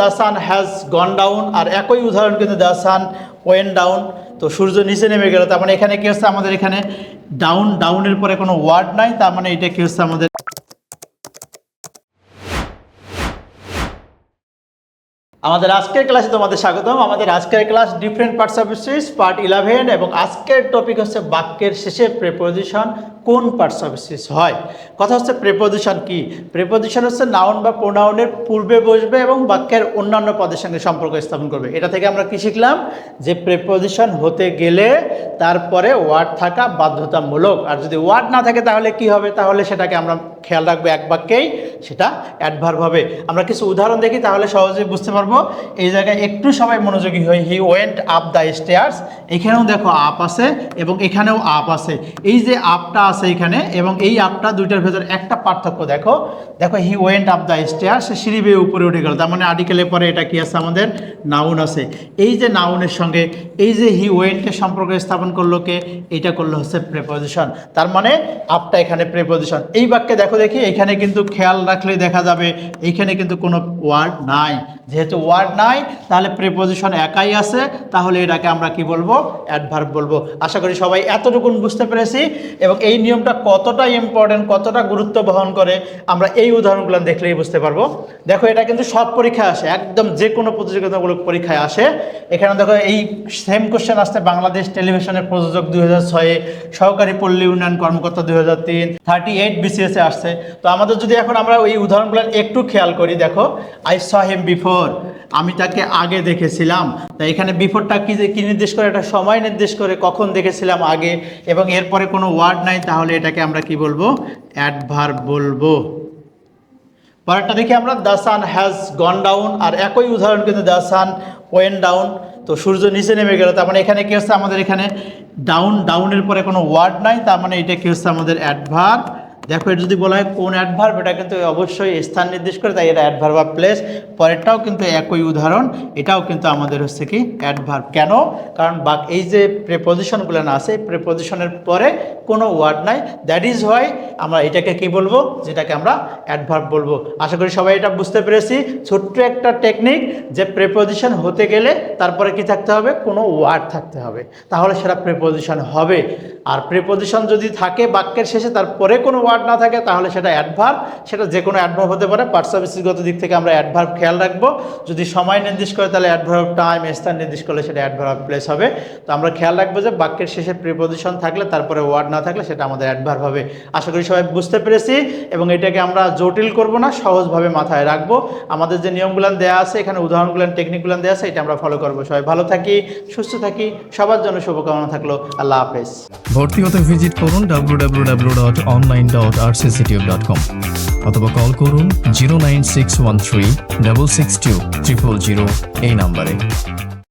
The sun has gone down আর একই উদাহরণ কিন্তু দ্য সান ওয়েন ডাউন তো সূর্য নিচে নেমে গেল, তার মানে এখানে কি হচ্ছে? আমাদের এখানে ডাউন ডাউনের পরে কোনো ওয়ার্ড নাই, তার মানে এটা কি হচ্ছে? আমাদের আমাদের আজকের ক্লাসে তোমাদের স্বাগতম। আমাদের আজকের class different parts of speech part eleven এবং আজকের টপিক হচ্ছে বাক্যের শেষে প্রেপোজিশন কোন পার্টস অফ স্পিচ হয়। কথা হচ্ছে প্রেপোজিশন কি? প্রেপোজিশন হচ্ছে নাউন বা প্রোনাউনের পূর্বে বসবে এবং বাক্যের অন্যান্য পদের সঙ্গে সম্পর্ক স্থাপন করবে। এটা থেকে আমরা কি শিখলাম? যে প্রেপোজিশন হতে গেলে তারপরে ওয়ার্ড থাকা বাধ্যতামূলক। আর যদি ওয়ার্ড না থাকে তাহলে কি হবে? তাহলে সেটাকে আমরা খেয়াল রাখবে এক বাক্যেই, সেটা অ্যাডভার্ব হবে। আমরা কিছু উদাহরণ দেখি, তাহলে সহজেই বুঝতে পারব। এই জায়গায় একটু সবাই মনোযোগী হই he went up the stairs এখানেও দেখো আপ আছে এবং এখানেও আপ আছে। এই যে আপটা আছে এখানে এবং এই আপটা দুইটার ভেতর একটা পার্থক্য দেখো। দেখো he went up the stairs সে সিঁড়ি বেয়ে উপরে উঠে গেল। তার মানে আর্টিকেলের পরে এটা কি আছে? আমাদের নাউন আছে। এই যে নাউনের সঙ্গে, এই যে হি ওয়েন্টের সম্পর্ক স্থাপন করল কে, এটা করল হচ্ছে প্রেপোজিশন তার মানে আপটা এখানে প্রেপোজিশন এই বাক্যে দেখো দেখি এখানে কিন্তু খেয়াল রাখলে দেখা যাবে এইখানে কিন্তু কোনো ওয়ার্ড নাই। যেহেতু ওয়ার্ড নাই, তাহলে প্রেপোজিশন একাই আছে, তাহলে এটাকে আমরা কি বলব? অ্যাডভার্ব বলব। আশা করি সবাই এতটুকুন বুঝতে পেরেছি, এবং এই নিয়মটা কতটা ইম্পর্টেন্ট কতটা গুরুত্ব বহন করে, আমরা এই উদাহরণগুলো দেখলেই বুঝতে পারব। দেখো, এটা কিন্তু সব পরীক্ষায় আসে, একদম যে কোনো প্রতিযোগিতামূলক পরীক্ষায় আসে। এখানে দেখো, এই সেম কোশ্চেন আসতে বাংলাদেশ টেলিভিশনের প্রযোজক দুই হাজার ছয়ে, সহকারী পল্লী উন্নয়ন কর্মকর্তা দুই হাজার তিন থার্টি এইট বিসিএসে আসছে। তো আমাদের যদি এখন আমরা ওই উদাহরণগুলো একটু খেয়াল করি, দেখো, আই স হেম বিফোর আমি তাকে আগে দেখেছিলাম। তা এখানে বিফোরটা কি কি নির্দেশ করে? একটা সময় নির্দেশ করে, কখন দেখেছিলাম আগে। এবং এরপরে কোনো ওয়ার্ড নাই, তাহলে এটাকে আমরা কি বলব? অ্যাডভার্ব বলব। পরেরটা দেখি আমরা, the sun has gone down আর একই উদাহরণ কিন্তু দ্য সান ওয়েন ডাউন তো সূর্য নিচে নেমে গেল। তার মানে এখানে কি হচ্ছে? আমাদের এখানে ডাউন ডাউনের পরে কোনো ওয়ার্ড নাই, তার মানে এটা কি হচ্ছে? আমাদের অ্যাডভার্ব দেখো, এটা যদি বলা হয় কোন অ্যাডভার্ব এটা কিন্তু অবশ্যই স্থান নির্দেশ করে, তাই এটা অ্যাডভার্ব বা প্লেস পরেরটাও কিন্তু একই উদাহরণ, এটাও কিন্তু আমাদের হচ্ছে কি অ্যাডভার্ব কেন? কারণ বাক এই যে প্রেপোজিশনগুলো না আছে প্রেপোজিশনের পরে কোনো ওয়ার্ড নাই। দ্যাট ইজ হোয়াই আমরা এটাকে কি বলব? যেটাকে আমরা অ্যাডভার্ব বলব। আশা করি সবাই এটা বুঝতে পেরেছি। ছোট্ট একটা টেকনিক যে প্রেপজিশন হতে গেলে তারপরে কি থাকতে হবে? কোনো ওয়ার্ড থাকতে হবে। তাহলে সেটা প্রেপজিশন হবে। আর প্রেপজিশন যদি থাকে বাক্যের শেষে, তারপরে কোনো ওয়ার্ড না থাকে, তাহলে সেটা অ্যাডভার্ব সেটা যে কোনো অ্যাডভার্ব হতে পারে। পার্সাবিসগত দিক থেকে আমরা অ্যাডভার্ব খেয়াল রাখব। যদি সময় নির্দেশ করে, তাহলে অ্যাডভার্ব টাইম স্থান নির্দেশ করলে সেটা অ্যাডভার্ব প্লেস হবে। তো আমরা খেয়াল রাখব যে বাক্যের শেষে প্রিপোজিশন থাকলে, তারপরে ওয়ার্ড না থাকলে সেটা আমাদের অ্যাডভার্ব হবে। আশা করি সবাই বুঝতে পেরেছি এবং এটাকে আমরা জটিল করব না, সহজভাবে মাথায় রাখব। আমাদের যে নিয়মগুলো দেওয়া আছে, এখানে উদাহরণগুলো টেকনিকগুলো দেওয়া আছে, এটা আমরা ফলো করব। সবাই ভালো থাকি, সুস্থ থাকি, সবার জন্য শুভকামনা থাকল। আল্লাহ হাফেজ। ভর্তি হতে ভিজিট করুন www.online.rcctube.com অথবা কল করুন zero nine six one three double six two triple zero এই নাম্বারে